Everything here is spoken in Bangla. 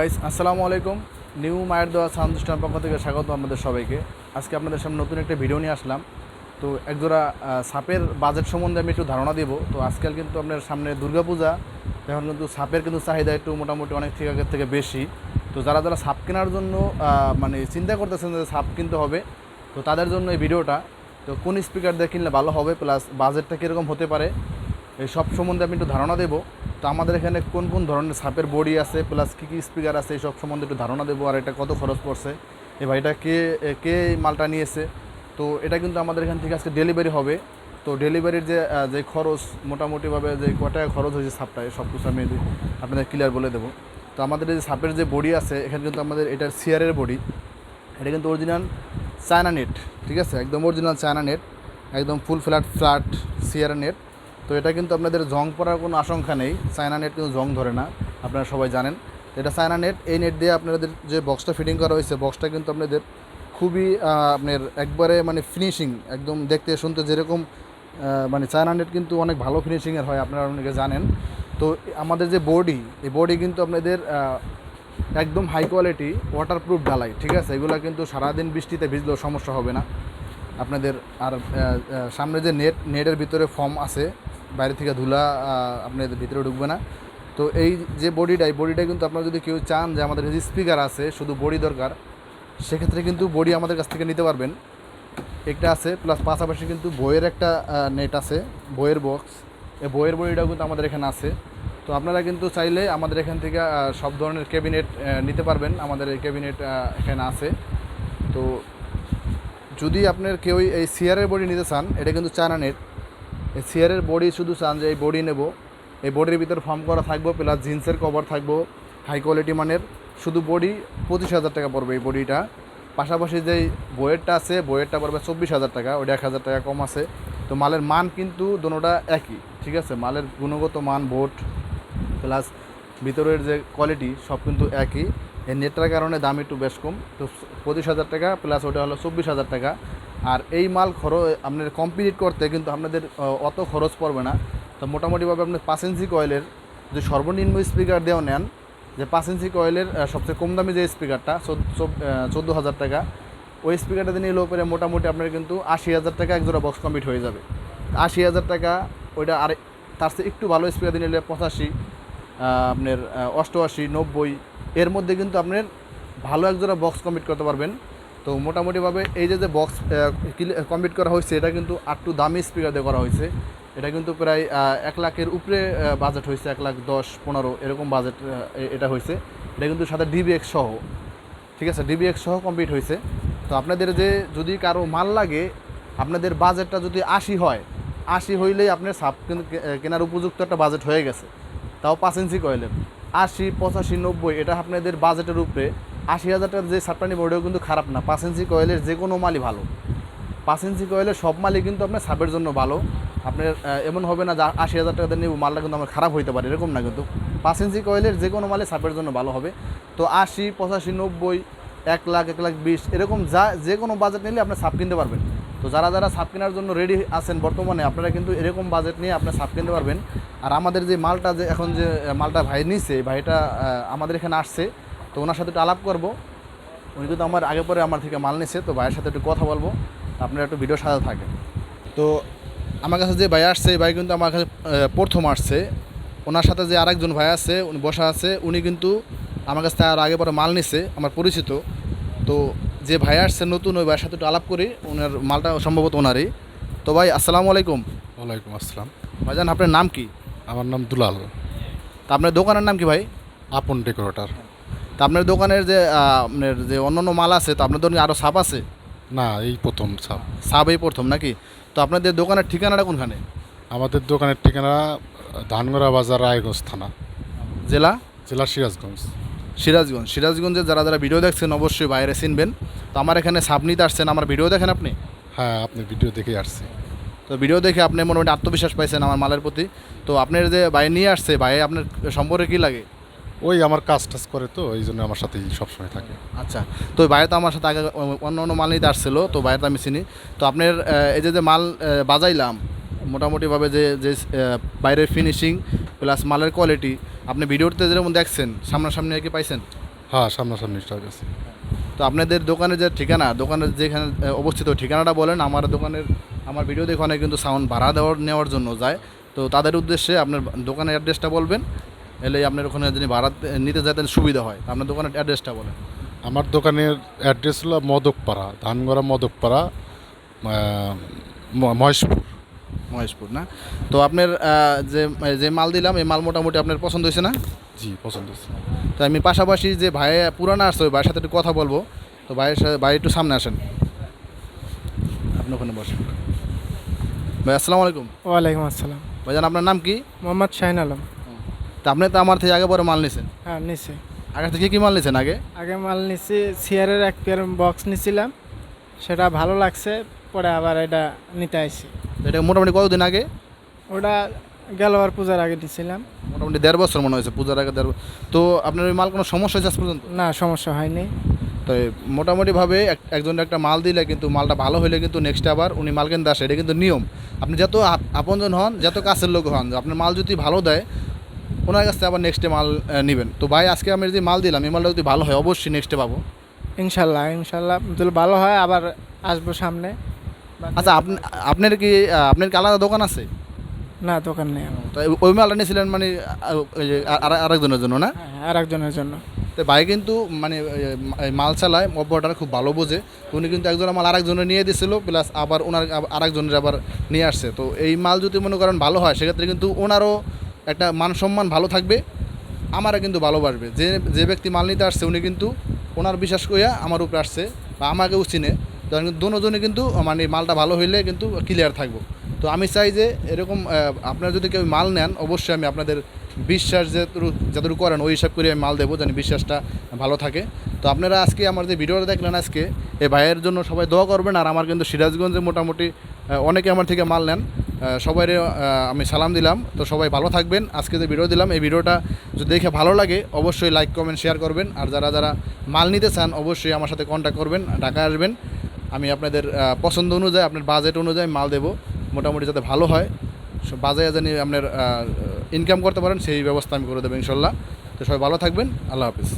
আসসালামু আলাইকুম। নিউ মায়ের দেওয়া সিস্টেমের পক্ষ থেকে স্বাগত আপনাদের সবাইকে। আজকে আপনাদের সামনে নতুন একটা ভিডিও নিয়ে আসলাম। তো একজোড়া সাপের বাজেট সম্বন্ধে আমি একটু ধারণা দেবো। তো আজকাল কিন্তু আপনার সামনে দুর্গাপূজা এখন কিন্তু সাপের কিন্তু চাহিদা একটু মোটামুটি অনেক থেকে আগের থেকে বেশি। তো যারা যারা সাপ কেনার জন্য মানে চিন্তা করতেছেন যে সাপ কিনতে হবে, তো তাদের জন্য এই ভিডিওটা, তো কোন স্পিকার দিয়ে কিনলে ভালো হবে প্লাস বাজেটটা কীরকম হতে পারে, এই সব সম্বন্ধে আমি একটু ধারণা দেবো। তো আমাদের এখানে কোন কোন ধরনের সাপের বডি আছে প্লাস কী কী স্পিকার আছে এই সব সম্বন্ধে একটু ধারণা দেবো, আর এটা কত খরচ পড়ছে, এই ভাইটা কে কে মালটা নিয়েছে, তো এটা কিন্তু আমাদের এখান থেকে আজকে ডেলিভারি হবে, তো ডেলিভারির যে যে খরচ, মোটামুটিভাবে যে ক টাকা খরচ হয়েছে সাপটায় সব কিছু আমি আপনাদের ক্লিয়ার বলে দেবো। তো আমাদের যে সাপের যে বডি আছে, এখানে কিন্তু আমাদের এটার সিয়ারের বডি, এটা কিন্তু অরিজিনাল চায়না নেট ঠিক আছে? একদম অরিজিনাল চায়না নেট একদম full flat flat sheer net তো এটা কিন্তু আপনাদের জং পড়ার কোনো আশঙ্কা নেই। চায়না নেট কিন্তু জং ধরে না, আপনারা সবাই জানেন। এটা চায়না নেট এই নেট দিয়ে আপনাদের যে বক্সটা ফিটিং করা হয়েছে বক্সটা কিন্তু আপনাদের খুবই আপনার একবারে মানে ফিনিশিং একদম দেখতে শুনতে যেরকম মানে চায়না নেট কিন্তু অনেক ভালো ফিনিশিংয়ের হয়, আপনারা অনেকে জানেন। তো আমাদের যে বডি এই বডি কিন্তু আপনাদের একদম হাই কোয়ালিটি ওয়াটারপ্রুফ ঢালাই, ঠিক আছে? এগুলো কিন্তু সারাদিন বৃষ্টিতে ভিজলেও সমস্যা হবে না। আপনাদের আর সামনে যে নেট নেটের ভিতরে ফর্ম আছে বাইরে থেকে ধুলা আপনাদের ভিতরে ঢুকবে না। তো এই যে বডিটা, এই বডিটা কিন্তু আপনারা যদি কেউ চান যে আমাদের যে স্পিকার আছে, শুধু বডি দরকার, সেক্ষেত্রে কিন্তু বডি আমাদের কাছ থেকে নিতে পারবেন। একটা আছে প্লাস পাশাপাশি কিন্তু বইয়ের একটা নেট আছে, বইয়ের বক্স এই বইয়ের বডিটাও কিন্তু আমাদের এখানে আছে। তো আপনারা কিন্তু চাইলে আমাদের এখান থেকে সব ধরনের ক্যাবিনেট নিতে পারবেন। আমাদের এই ক্যাবিনেট এখানে আছে। তো যদি আপনার কেউ এই সিয়ারের বডি নিতে চান, এটা কিন্তু চায়না নেট এই সিয়ারের বডি শুধু চান যে এই বডি নেব, এই বডির ভিতর ফর্ম করা থাকব প্লাস জিন্সের কভার থাকব হাই কোয়ালিটি মানের, শুধু বডি পঁচিশ হাজার টাকা পড়বে এই বডিটা পাশাপাশি যেই বইয়েরটা আছে বইয়েরটা পড়বে চব্বিশ হাজার টাকা, ওইটা এক হাজার টাকা কম আছে। তো মালের মান কিন্তু দোনোটা একই, ঠিক আছে? মালের গুণগত মান বোট প্লাস ভিতরের যে কোয়ালিটি সব কিন্তু একই। এই নেটটার কারণে দাম একটু বেশ কম, তো পঁচিশ হাজার টাকা প্লাস ওটা হলো চব্বিশ হাজার টাকা। আর এই মাল খরচ আপনার কমপ্লিট করতে কিন্তু আপনাদের অত খরচ পড়বে না। তো মোটামুটিভাবে আপনি পাঁচ ইঞ্চি কয়েলের যে সর্বনিম্ন স্পিকার দেওয়া নেন, যে পাঁচ ইঞ্চি কয়েলের সবচেয়ে কম দামি যে স্পিকারটা চোদ্দ হাজার টাকা, ওই স্পিকারটা দিয়ে নিলে উপরে মোটামুটি আপনার কিন্তু আশি হাজার টাকা এক জোড়া বক্স কমপ্লিট হয়ে যাবে। আশি হাজার টাকা, ওইটা আর তার চেয়ে একটু ভালো স্পিকার দিয়ে নিলে পঁচাশি আপনার অষ্টআশি, নব্বই, এর মধ্যে কিন্তু আপনার ভালো এক জোড়া বক্স কমপ্লিট করতে পারবেন। তো মোটামুটিভাবে এই যে যে বক্স কমপ্লিট করা হয়েছে, এটা কিন্তু আটটু দামি স্পিকার দিয়ে করা হয়েছে। এটা কিন্তু প্রায় এক লাখের উপরে বাজেট হয়েছে, এক লাখ দশ, পনেরো, এরকম বাজেট এটা হয়েছে। এটা কিন্তু সাথে ডিবিএক্স সহ। ঠিক আছে ডিবিএক্স সহ কমপ্লিট হয়েছে। তো আপনাদের যে, যদি কারও মাল লাগে, আপনাদের বাজেটটা যদি আশি হয়, আশি হইলেই আপনার সাপ কেনার উপযুক্ত একটা বাজেট হয়ে গেছে। তাও পাঁচ ইঞ্চি কয়েলের। আশি, পঁচাশি, নব্বই, এটা আপনাদের বাজেটের উপরে। আশি হাজার টাকার যে সাপটা নিবে, ওটাও কিন্তু খারাপ না। পাঁচ ইঞ্চি কয়েলের যে কোনো মালই ভালো। পাঁচ ইঞ্চি কয়েলের সব মালই কিন্তু আপনার সাপের জন্য ভালো। আপনার এমন হবে না যে আশি হাজার টাকা দিয়ে মালটা কিন্তু আমার খারাপ হইতে পারে, এরকম না কিন্তু। পাঁচ ইঞ্চি কয়েলের যে কোনো মালে সাপের জন্য ভালো হবে। তো আশি, পঁচাশি, নব্বই, এক লাখ এক লাখ বিশ, এরকম যা, যে কোনো বাজেট নিলে আপনি সাপ কিনতে পারবেন। তো যারা যারা সাপ কেনার জন্য রেডি আছেন বর্তমানে, আপনারা কিন্তু এরকম বাজেট নিয়ে আপনার সাপ কিনতে পারবেন। আর আমাদের যে মালটা যে, এখন যে মালটা ভাই নিছে, ভাইটা আমাদের এখানে আসছে। তো ওনার সাথে একটু আলাপ করব। উনি কিন্তু আমার আগে পরে আমার থেকে মাল নিছে তো ভাইয়ের সাথে একটু কথা বলব। আপনারা একটু ভিডিও সাথে থাকেন। তো আমার কাছে যে ভাই আসছে এই ভাই কিন্তু আমার কাছে প্রথম আসছে। ওনার সাথে যে আরেকজন ভাই আছে উনি বসা আছে উনি কিন্তু আমার কাছ থেকে আর আগে পরে মাল নিছে আমার পরিচিত। তো যে ভাই আসছে নতুন ওই ভাইয়ের সাথে একটু আলাপ করি ওনার মালটা সম্ভবত ওনারই। তো ভাই আসসালামু আলাইকুম। ওয়ালাইকুম আসসালাম। ভাইজান আপনার নাম কি? আমার নাম দুলাল। তা আপনার দোকানের নাম কি ভাই? আপন ডেকোরেটর। তা আপনার দোকানের যে আপনার যে অন্যান্য মাল আছে তো আপনার দোকানে আরও সাপ আছে? না এই প্রথম সাপ সাপ এই প্রথম নাকি? তো আপনাদের দোকানের ঠিকানাটা কোনখানে? আমাদের দোকানের ঠিকানা ধানগড়া বাজার রায়গঞ্জ থানা। জেলা? জেলা সিরাজগঞ্জ। সিরাজগঞ্জ। সিরাজগঞ্জে যারা যারা ভিডিও দেখছেন অবশ্যই বাইরে চিনবেন। তো আমার এখানে সাপ নিতে আসছেন আমার ভিডিও দেখেন আপনি? হ্যাঁ আপনি ভিডিও দেখে আসছি। তো ভিডিও দেখে আপনি মোটামুটি আত্মবিশ্বাস পাইছেন আমার মালের প্রতি। তো আপনার যে ভাই নিয়ে আসছে ভাই আপনার সম্পর্কে কী লাগে? ওই আমার কাজ টাজ করে তো এই জন্য আমার সাথেই সবসময় থাকে। আচ্ছা তো ভাইয়ের তো আমার সাথে আগে অন্য অন্য মাল নিতে আসছিল তো ভাইয়ের তো আমি চিনি। তো আপনার এই যে যে মাল বাজাইলাম মোটামুটিভাবে যে যে বাইরের ফিনিশিং প্লাস মালের কোয়ালিটি আপনি ভিডিওতে যেরকম দেখছেন? সামনাসামনি আর কি পাইছেন? হ্যাঁ সামনাসামনি আছে তো আপনাদের দোকানের যে ঠিকানা দোকানের যেখানে অবস্থিত ঠিকানাটা বলেন আমার দোকানের আমার ভিডিও দেখে অনেক কিন্তু সাউন্ড ভাড়া দেওয়ার নেওয়ার জন্য যায়। তো তাদের উদ্দেশ্যে আপনার দোকানের অ্যাড্রেসটা বলবেন এলে আপনার ওখানে যদি ভাড়া নিতে যেতেন সুবিধা হয়। আপনার দোকানের অ্যাড্রেসটা বলেন। আমার দোকানের অ্যাড্রেস হলো মদকপাড়া ধানগড়া মদকপাড়া ম- মহেশপুর। মহেশপুর না? তো আপনার যে যে মাল দিলাম এই মাল মোটামুটি আপনার পছন্দ হয়েছে না? জি পছন্দ হয়েছে। তো আমি পাশাপাশি যে ভাই পুরানো আসছে ওই ভাইয়ের সাথে একটু কথা বলব। তো ভাইয়ের সাথে ভাই একটু সামনে আসেন। আপনি ওখানে বসেন। ভাই আসসালামু আলাইকুম। ওয়ালাইকুম আসসালাম। ভাইজান আপনার নাম কি? মোহাম্মদ শাহিন আলম। তা আপনি তো আমার থেকে আগে পরে মাল নিছেন। হ্যাঁ নিছি। আগে থেকে কি মাল নিছেন আগে? আগে মাল নিছি সিয়ারের এক পেয়ার বক্স নিছিলাম। সেটা ভালো লাগছে পরে আবার এটা নিতে আইছি। এটা মোটামুটি কতদিন আগে? ওটা গেলবার পূজার আগে নিছিলাম। মোটামুটি দেড় বছর মনে হয়েছে পূজার আগে দেড় তো আপনার ওই মাল কোনো সমস্যা হয়েছে আজ পর্যন্ত? না সমস্যা হয়নি। তো মোটামুটিভাবে এক- একজন একটা মাল দিলে কিন্তু মালটা ভালো হলে কিন্তু নেক্সট আবার উনি মাল কিনতে আসে এটা কিন্তু নিয়ম। আপনি যত আপ- আপনজন হন যত কাছের লোক হন আপনার মাল যদি ভালো দেয় ওনার কাছে আবার নেক্সটে মাল নেবেন। তো ভাই আজকে আমি যদি মাল দিলাম এই মালটা যদি ভালো হয় অবশ্যই নেক্সটে পাবো। ইনশাল্লাহ ইনশাল্লাহ। যদি ভালো হয় আবার আসব সামনে। আচ্ছা আপনি আপনার কি আপনার কি আলাদা দোকান আছে? না দোকান নেই তো ওই মালটা নিয়েছিলেন মানে আরেকজনের জন্য না? হ্যাঁ আর একজনের জন্য। তো ভাই কিন্তু মানে মাল চালায় অপারেটার খুব ভালো বোঝে। উনি কিন্তু একজনের মাল আরেকজনের নিয়ে দিছিল প্লাস আবার ওনার আরেকজনের আবার নিয়ে আসছে। তো এই মাল যদি মনে করেন ভালো হয় সেক্ষেত্রে কিন্তু ওনারও একটা মান সম্মান ভালো থাকবে আমারও কিন্তু ভালোবাসবে। যে যে ব্যক্তি মাল নিতে আসছে, উনি কিন্তু ওনার বিশ্বাস করিয়া আমার উপরে আসছে বা আমাকেও চিনে। তখন কিন্তু দুজনে কিন্তু মানে মালটা ভালো হইলে কিন্তু ক্লিয়ার থাকব। তো আমি চাই যে এরকম আপনারা যদি কেউ মাল নেন, অবশ্যই আমি আপনাদের বিশ্বাস যতটুকু করেন, ওই হিসাব করে আমি মাল দেবো যেন বিশ্বাসটা ভালো থাকে। তো আপনারা আজকে আমার যে ভিডিওটা দেখলেন আজকে এই ভাইয়ের জন্য সবাই দোয়া করবেন। আর আমার কিন্তু সিরাজগঞ্জে মোটামুটি অনেকে আমার থেকে মাল নেন। সবাই আমি সালাম দিলাম। তো সবাই ভালো থাকবেন। আজকে যে ভিডিও দিলাম, এই ভিডিওটা যদি দেখে ভালো লাগে, অবশ্যই লাইক কমেন্ট শেয়ার করবেন। আর যারা যারা মাল নিতে চান, অবশ্যই আমার সাথে কন্ট্যাক্ট করবেন ঢাকা আসবেন। আমি আপনাদের পছন্দ অনুযায়ী, আপনার বাজেট অনুযায়ী মাল দেবো। মোটামুটি যাতে ভালো হয় বাজারে জানি আপনার ইনকাম করতে পারেন, সেই ব্যবস্থা আমি করে দেবো ইনশাল্লাহ। তো সবাই ভালো থাকবেন। আল্লাহ হাফিজ।